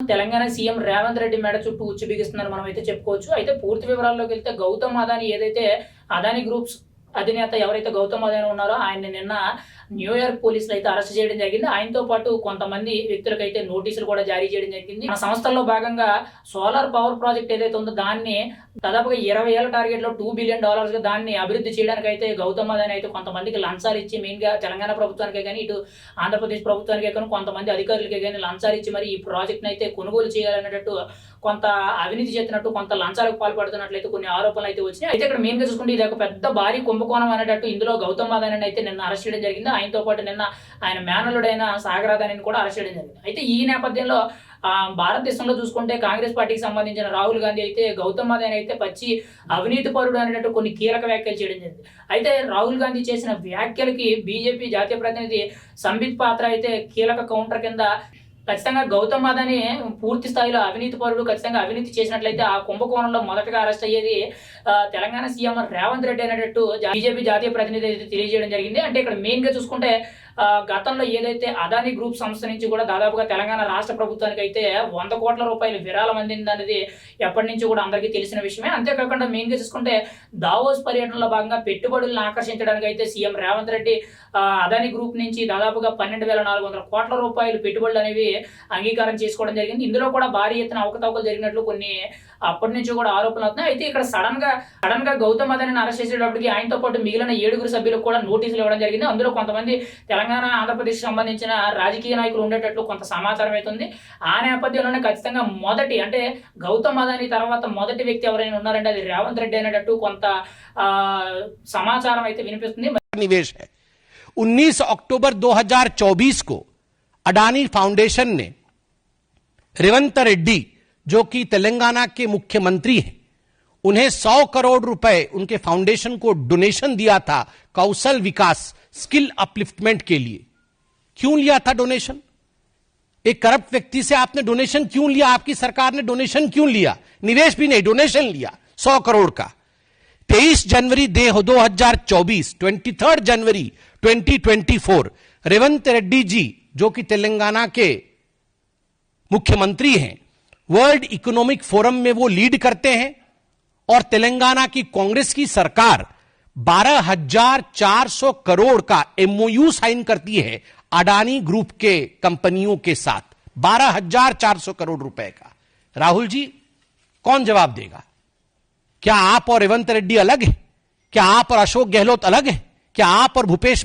Telangana CM Revanth Reddy మేడ చుట్టూ ఉచ్చు బిగిస్తున్నారు మనం అయితే చెప్పుకోవచ్చు. అయితే పూర్తి వివరాల్లోకి వెళ్తే గౌతమ్ అదాని ఏదైతే అదాని గ్రూప్స్ అధినేత ఎవరైతే గౌతమ్ అదాని ఉన్నారో ఆయన నిన్న న్యూయార్క్ పోలీసులు అయితే అరెస్ట్ చేయడం జరిగింది. ఆయనతో పాటు కొంతమంది వ్యక్తులకైతే నోటీసులు కూడా జారీ చేయడం జరిగింది. మన సంస్థల్లో భాగంగా సోలార్ పవర్ ప్రాజెక్ట్ ఏదైతే ఉందో దాన్ని దాదాపుగా ఇరవై ఏళ్ళ టార్గెట్లో టూ బిలియన్ డాలర్స్గా దాన్ని అభివృద్ధి చేయడానికి అయితే గౌతమ్ అదాని అయితే కొంతమందికి లంచాలు ఇచ్చి మెయిన్గా తెలంగాణ ప్రభుత్వానికే కానీ ఇటు ఆంధ్రప్రదేశ్ ప్రభుత్వానికే కానీ కొంతమంది అధికారులకే కానీ లంచాలు ఇచ్చి మరి ఈ ప్రాజెక్ట్ అయితే కొనుగోలు చేయాలనేటట్టు కొంత అవినీతి చేస్తున్నట్టు కొంత లంచాలకు పాల్పడుతున్నట్లయితే కొన్ని ఆరోపణలు అయితే వచ్చినాయి. అయితే ఇక్కడ మెయిన్గా చూసుకుంటే ఇది ఒక పెద్ద భారీ కుంభకోణం అనేటట్టు ఇందులో గౌతమ్ అదాని అయితే నిన్న అరెస్ట్ చేయడం జరిగింది. ఆయనతో పాటు నిన్న ఆయన మేనలుడైన సాగరాదాని కూడా అరెస్ట్ చేయడం జరిగింది. అయితే ఈ నేపథ్యంలో భారతదేశంలో చూసుకుంటే కాంగ్రెస్ పార్టీకి సంబంధించిన రాహుల్ గాంధీ అయితే గౌతమ్ అదాని అయితే పచ్చి అవినీతి పరుడు అనేటట్టు కొన్ని కీలక వ్యాఖ్యలు చేయడం జరిగింది. అయితే రాహుల్ గాంధీ చేసిన వ్యాఖ్యలకి బీజేపీ జాతీయ ప్రతినిధి సంబిత్ పాత్ర అయితే కీలక కౌంటర్ కింద ఖచ్చితంగా గౌతమ్ అదని పూర్తి స్థాయిలో అవినీతి పరుడు ఖచ్చితంగా అవినీతి చేసినట్లయితే ఆ కుంభకోణంలో మొదటగా అరెస్ట్ అయ్యేది ఆ, తెలంగాణ సీఎం రేవంత్ రెడ్డి అనేటట్టు బీజేపీ జాతీయ ప్రతినిధి అయితే తెలియజేయడం జరిగింది. అంటే ఇక్కడ మెయిన్గా చూసుకుంటే గతంలో ఏదైతే అదాని గ్రూప్ సంస్థ నుంచి కూడా దాదాపుగా తెలంగాణ రాష్ట్ర ప్రభుత్వానికి అయితే వంద కోట్ల రూపాయలు విరాళం అందింది అనేది ఎప్పటి నుంచి కూడా అందరికీ తెలిసిన విషయమే. అంతేకాకుండా మెయిన్గా చూసుకుంటే దావోస్ పర్యటనలో భాగంగా పెట్టుబడులను ఆకర్షించడానికి అయితే సీఎం రేవంత్ రెడ్డి అదాని గ్రూప్ నుంచి దాదాపుగా పన్నెండు వేల నాలుగు వందల కోట్ల రూపాయలు పెట్టుబడులు అనేవి అంగీకారం చేసుకోవడం జరిగింది. ఇందులో కూడా భారీ ఎత్తున అవకతవకలు జరిగినట్లు కొన్ని అప్పటి నుంచి కూడా ఆరోపణలు అవుతున్నాయి అయితే ఇక్కడ సడన్గా సడన్గా గౌతమ్ అదాని అరెస్ట్ చేసేటప్పటికి ఆయనతో పాటు మిగిలిన ఏడుగురు సభ్యులకు కూడా నోటీసులు ఇవ్వడం జరిగింది. అందులో కొంతమంది తెలంగాణ ఆంధ్రప్రదేశ్ సంబంధించిన రాజకీయ నాయకులు ఉండేటట్లు కొంత సమాచారం అవుతుంది ఆ నేపథ్యంలోనే ఖచ్చితంగా మొదటి అంటే గౌతమ్ అదాని తర్వాత మొదటి వ్యక్తి ఎవరైనా ఉన్నారంటే అది రేవంత్ రెడ్డి అనేటట్టు కొంత ఆ, సమాచారం అయితే వినిపిస్తుంది निवेश है 19 अक्टूबर 2024 को अडानी फाउंडेशन ने रेवंत रेड्डी जो कि तेलंगाना के मुख्यमंत्री हैं उन्हें 100 करोड़ रुपए उनके फाउंडेशन को डोनेशन दिया था कौशल विकास, स्किल अपलिफ्टमेंट के लिए। क्यों लिया था डोनेशन? एक करप्ट व्यक्ति से आपने डोनेशन क्यों लिया? आपकी सरकार ने डोनेशन क्यों लिया? निवेश भी नहीं, डोनेशन लिया 100 करोड़ का। 23 जनवरी दे दो हज़ार चौबीस twenty third January 2024 Revanth Reddy ji, जो कि तेलंगाना के मुख्यमंत्री हैं, वर्ल्ड इकोनॉमिक फोरम में वो लीड करते हैं। और तेलंगाना की कांग्रेस की सरकार 12,400 करोड़ का एमओयू साइन करती है अडानी ग्रुप के कंपनियों के साथ। 12,400 करोड़ रुपए का। राहुल जी कौन जवाब देगा? क्या आप और रेवंत रेड्डी अलग है? क्या आप और अशोक गहलोत अलग है? क्या आप और भूपेश